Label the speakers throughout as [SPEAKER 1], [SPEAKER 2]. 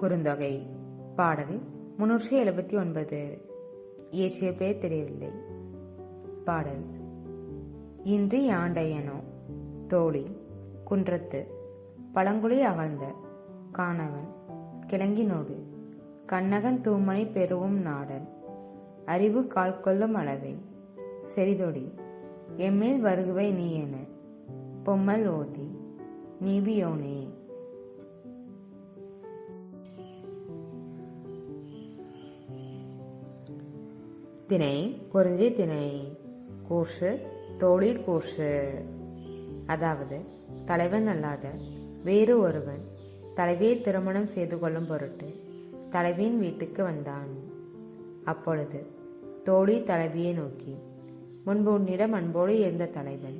[SPEAKER 1] குறுந்தொகை. பாடல் முன்னூற்றி எழுபத்தி ஒன்பது. இயற்றிய பேர் தெரியவில்லை. பாடல் இன்றி யாண்டையனோ தோழி குன்றத்து. பழங்குழி அகழ்ந்த. காணவன் கிழங்கினோடு. கண்ணகன் தூமனை பெருவும் நாடன். அறிவு கால் கொள்ளும் அளவை. செறிதொடி. எம்மேல் வருகுவை நீ என. பொம்மல் ஓதி. நீபியோனே திணை குறிஞ்சி திணை கூர்ஷு தோழி கூர்ஷு. அதாவது தலைவன் அல்லாத வேறு ஒருவன் தலைவியை திருமணம் செய்து கொள்ளும் பொருட்டு தலைவியின் வீட்டுக்கு வந்தான். அப்பொழுது தோழி தலைவியை நோக்கி முன்பு உன்னிடம் அன்போடு இருந்த தலைவன்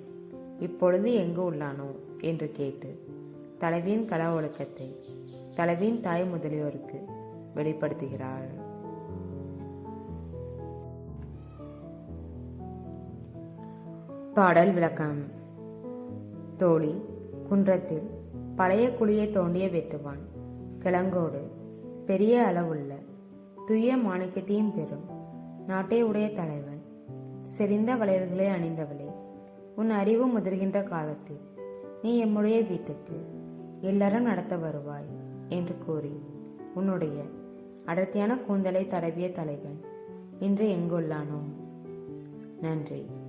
[SPEAKER 1] இப்பொழுது எங்கு உள்ளானோ? என்று கேட்டு தலைவியின் கள ஒழுக்கத்தை தலைவியின் தாய் முதலியோருக்கு வெளிப்படுத்துகிறாள். பாடல் விளக்கம். தோழி குன்றத்தில் பழைய குழியை தோண்டிய வெட்டுவான் கிழங்கோடு பெரிய அளவுள்ள துய மாணிக்கத்தையும் பெறும் நாட்டை உடைய தலைவன். செறிந்த வளையல்களை அணிந்தவளே உன் அறிவு முதிர்கின்ற காலத்தில் நீ எம்முடைய வீட்டுக்கு எல்லாரும் நடத்த வருவாய் என்று கூறி உன்னுடைய அடர்த்தியான கூந்தலை தடவிய தலைவன் இன்று எங்குள்ளானோ? நன்றி.